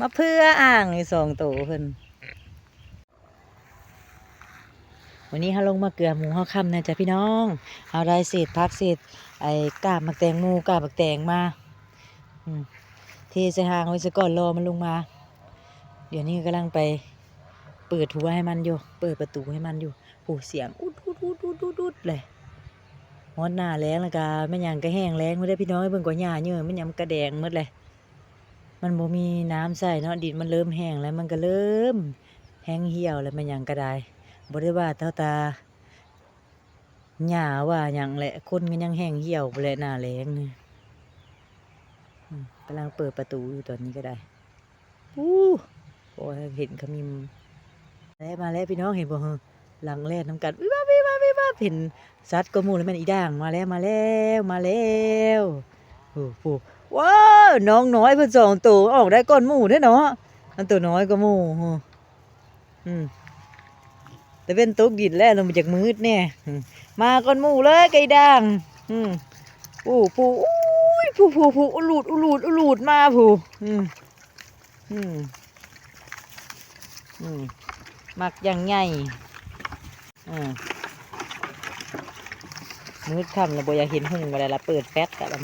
มาเพื่ออ่างสองตัวเพิ่นวันนี้เฮาลงมาเกลือหมูเฮาค่ำนะจ๊ะพี่น้องเฮาได้เศษพักเศษไอ้กาบมักแตงหมูกาบมักแตงมาเทใส่หางไว้ซะก่อนรอมันลงมา เดี๋ยวนี้กำลังไป เปิดหัวให้มันอยู่ เปิดประตูให้มันอยู่โอ้เสียงอุดอุดอุดอุดอุดอุดเลยฮอดหน้าแรงแล้วก็แม่ยังก็แห้งแล้งไม่ได้พี่น้อยเบิ่งกว่าหญ้าเยอะแม่ยังกระแดงหมดเลย มันบ่มีน้ำใส่เนาะดินมันเริ่มแห้งแล้วมันก็เริ่มแห้งเหี่ยวแล้วม่นหยังก็ได้บ่ได้ว่าเท่าตาหญ้าว่าหยังแหละคนก็ยังแห้งเหี่ยวไปแหละหน้าแรงนี่กำลังเปิดประตูอยู่ตอนนี้ก็ได้อู้โอ้เห็นขมิมแล้วมาแล้วพี่น้องเห็นบ่เหรอหลังแล่นน้ำกันวิบ้าวิบ้าวิบ้าเห็นสัตว์ก็มูแล้วมันอีด่างมาแล้วมาแล้วมาแล้วโอ้โห ว้าน้องน้อยเพิ่นสองตัวออกได้ก้อนหมูได้เนาะอันตัวน้อยก็หมูอืมแต่เป็นตกดินแล้วลงมาจากมืดแน่อืมาก้อนหมูเลยไก่ด่างอืมผู้ผู้อุ้ยผู้ผู้ผู้อุลูดอุลูดอุลูดมาผู้อืมอืมอืมมักอย่างใหญ่อ่ามืดค่ำแล้วบ่อยากเห็นหุ่งเวลาเราเปิดแฟตกันแล้ว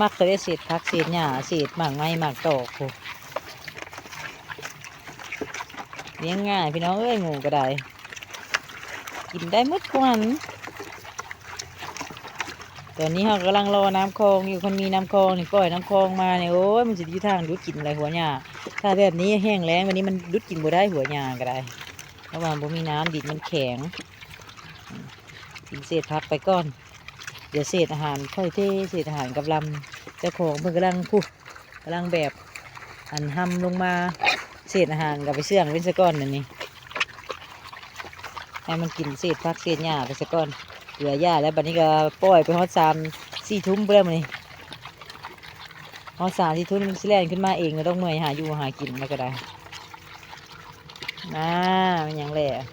มักจะได้เศษพักเศษหญ้าเศษหมากไม้หมากตอกเลี้ยงง่ายพี่น้องเอ้ยหมูก็ได้ กินได้มดทุกวันตอนนี้เรากำลังรอน้ำคลองอยู่คนมีน้ำคลองนี่ก้อยน้ำคลองมาเนี่ยโอ้ยมันจะอยู่ทางดูดกินอะไรหัวหญ้าถ้าแบบนี้แห้งแล้งวันนี้มันดุดกินบ่ได้หัวหญ้าก็ได้เพราะว่าบ่มีน้ำดินมันแข็งกินเศษพักไปก่อน ดี๋ยวเศษอาหารค่อยเทเศษอาหารกับลำเจ้าของเพิ่นกำลังพูกำลังแบบอันห้ำลงมาเศษอาหารกับไปเสื่องเป็นสะก้อนนั่นนี่ให้มันกินเศษพักเศษหญ้าไปสะก้อนเหลือหญ้าแล้วบัดนี้ก็ปล่อยไปฮอดสามสี่ทุ่มเบื่อมันนี่พอสามที่ทุนมันสิแลนขึ้นมาเองก็ต้องเมื่อยหาอยู่หากินแล้วก็ได้น่ามันยังแหล่ะ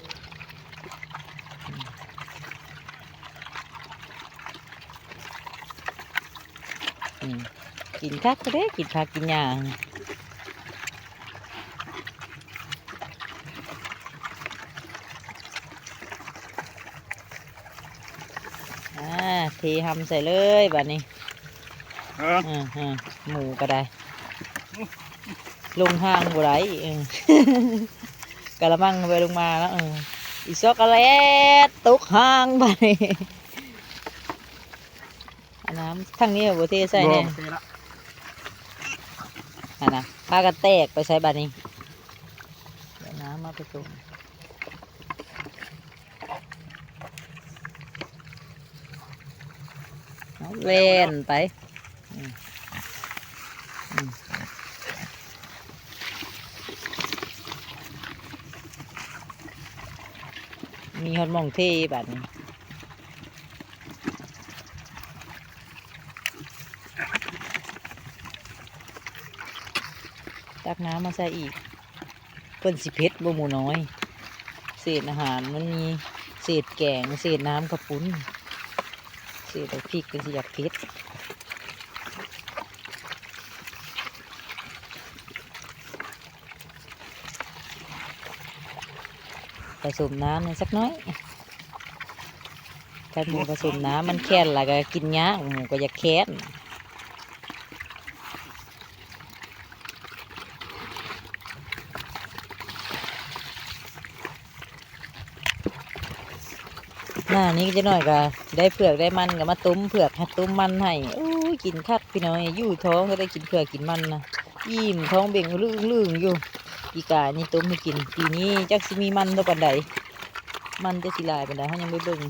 อืม กินคักก็ได้กินผักกินหญ้าอ่าเททำใส่เลยบัดนี้เอออืมอืมหมูก็ได้ ลงห้างบ่ไรเออกะละมังไปลงมาแล้วเอออีซอกโกแลตตกห้างไปอั นน้ำทั้งนี้บ่เทใส่บ่แน่เสร็จละอันนะพากันแตกไปใส่บาดนี้เดี๋ยวน้ำมาผสมเอาเล่นไปอืมอืมมีฮอดหมองเทบาดนี้ ตักน้ำมาใส่อีกเพิ่นสิเพชรบ่หมูน้อย เศษอาหารมันมีเศษแกงเศษน้ำกระปุ้นเศษอาพริกก็สิอยากเพชรผสมน้ำน่อยสักน้อยถ้าหมูผสมน้ำมันแค้นและก็กินยากหมูก็อยากแค้น หน้านี้ก็จะหน่อยก็ได้เผือกได้มันก็มาตุ้มเผือกให้ตุ้มมันให้โอ้กินคักพี่น้อยอยู่ท้องก็ได้กินเผือกกินมันนะยิ้มท้องเบ่งลื่งลื่งๆอยู่ปีกานี่ตุ้มให้กินปีนี้จักสิมีมันเท่าปันใดมันจะสิลายปันใดเขายังไม่เบิ่ง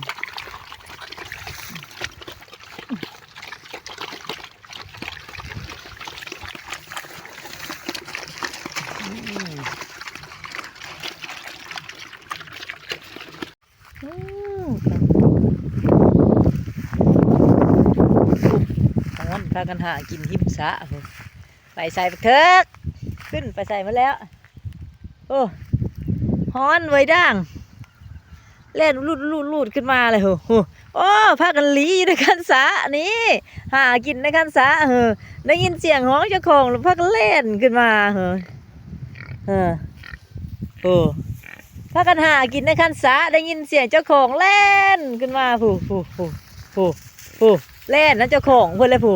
อืมอืม ฮ้อนพา กันหากินหิมสะพุ่นไปใส่ปเถอะขึ้นไปใส่มาแล้ว โอ้ฮ้อนไว้ด่างเล่นลูดลูดลูดขึ้นมาเลยโหโหโอ้พากันหลีอยู่ด้วยกันสะนี่หากินในคันสาเออได้ยินเสียงห้องเจ้าของแล้วพักเล่นขึ้นมาเออเออโอ้พักกันหากินในคันสาได้ยินเสียงเจ้าของเล่นขึ้นมาผู้ผู้ผู้ผู้ผู้เล่นนะเจ้าของเพื่อนเลยผู้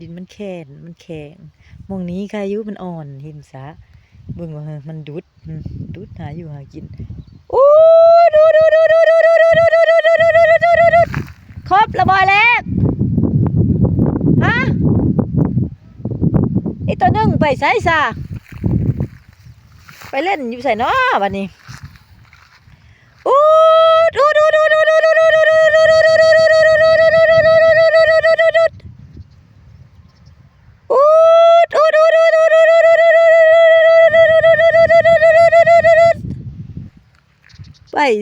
ดินมันแข็งมันแข็งมองนี้คายุมันอ่อนหิมสะเบิ่งว่ามันดุดดุดหาอยู่หากินโอ้ดูดูดูดูดูดูดูดูดูดูดูดูดูดูดูครบระบอยแรกฮะไอตัวหนึ่งไปใส่ซะไปเล่นอยู่ใส่เนาะบัดนี้โอ้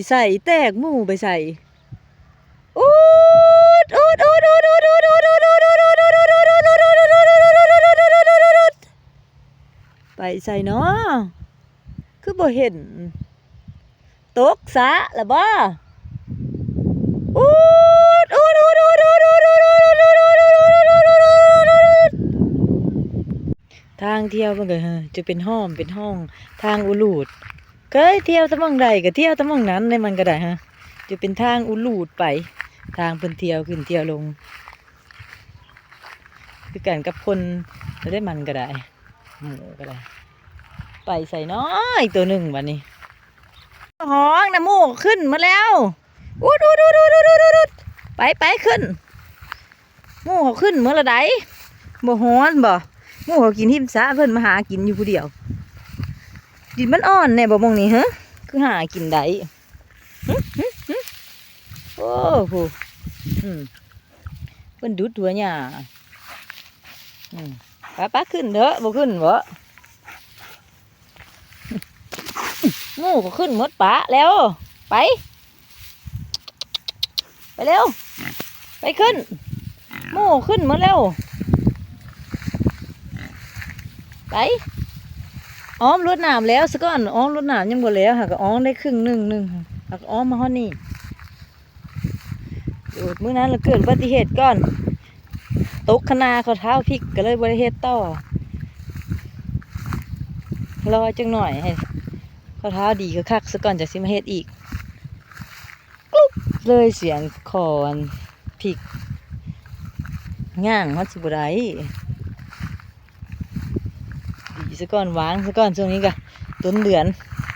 ใส่แตกหมูไปใส่อู้ดูดูดูดูดูดูดูดูดูดูดูดูดูดูดูดูดูไปใส่เนาะคือบ่เห็นตกสะละบ่อู้ดูดูดูดูดูดูดูดูดูดูดูดูทางเที่ยวมันก็เออจะเป็นห้อมเป็นห้องทางอุลูด เคยเที่ยวตะมองใดก็เที่ยวตะมองนั้นในมันก็ได้ฮะจะเป็นทางอุลูดไป ทางเพิ่นเที่ยวขึ้นเที่ยวลง คือกันกับคนจะได้มันก็ได้หมูก็ได้ ไปใส่น้อยตัวหนึ่งวันนี้ห้องนะหมูขึ้นมาแล้วอู้ดูดูดูดูดูดูดูไปไปขึ้นหมูเขาขึ้นเมื่อไดบ่ฮ้อนบ่หมูเขากินหิมซะเพิ่นมาหากินอยู่ผู้เดียว ดินมันอ่อนแน่บ่มองนี่ฮะคือหากินได้หึหึหึโอ้โหอืมเพิ่นดุดหัวหญ้าอืมปะปะขึ้นเด้อบ่ขึ้นบ่หมูก็ขึ้นหมดปะแล้วไป ไปเร็ว ไปขึ้นหมูขึ้นหมดแล้วไป อ้อมรวดน้ำแล้วสก่อนอ้อมรวดน้ำยังบ่แล้วหากอ้อมได้ครึ่งหนึ่งหนึ่งหากอ้อมมาฮอดนี่ดูดมื้อนั้นเราเกิดอุบัติเหตุก่อนตกคณาเขาเท้าพลิกก็เลยบริเหตุต่อรอจังหน่อยให้เขาเท้าดีก็คักซะก่อนจะสิมาเฮ็ดอีกกลุ๊บเลยเสียงคอนพลิกง่างฮอดสิบ่ได ซะก่อนวางซะก่อนช่วงนี้ก็ต้นเดือน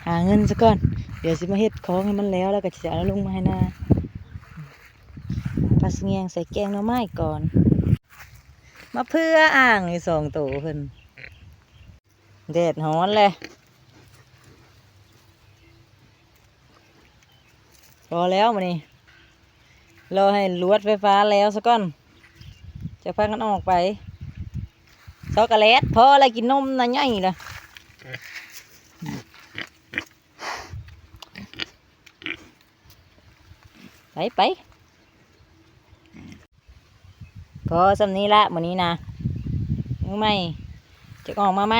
หาเงินซะก่อน เดี๋ยวสิมาเฮ็ดของให้มันแล้วแล้วก็จะเอาลงมาให้นาปลาสงแงงใส่แกงหน่อไม้ก่อน มาเพื่ออ่างนี่สองตัวเพิ่นแดดฮ้อนเลยพอแล้วมานี่รอให้ลวดไฟฟ้าแล้วซะก่อน จะพักกันออกไป ช็อกโกแลตพออะไรกินนมนะใหญ่เลยไปไปพอสำนี้ละมื้อนี้นะยังไม่จะออกมาไหม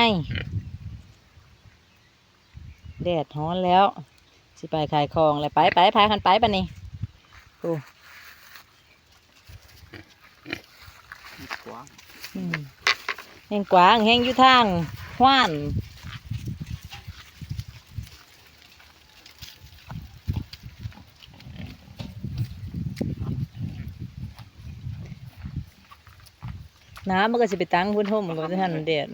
แดดร้อนแล้ว สิไปขายของเลยไปไปพากันไปปะนี่โอ้กว้างอืม แห่งกวางแห่งอยู่ทางห้านน้ำมันก็สิไปตั้งพุ่นห่มมันก็จะทันเด็ด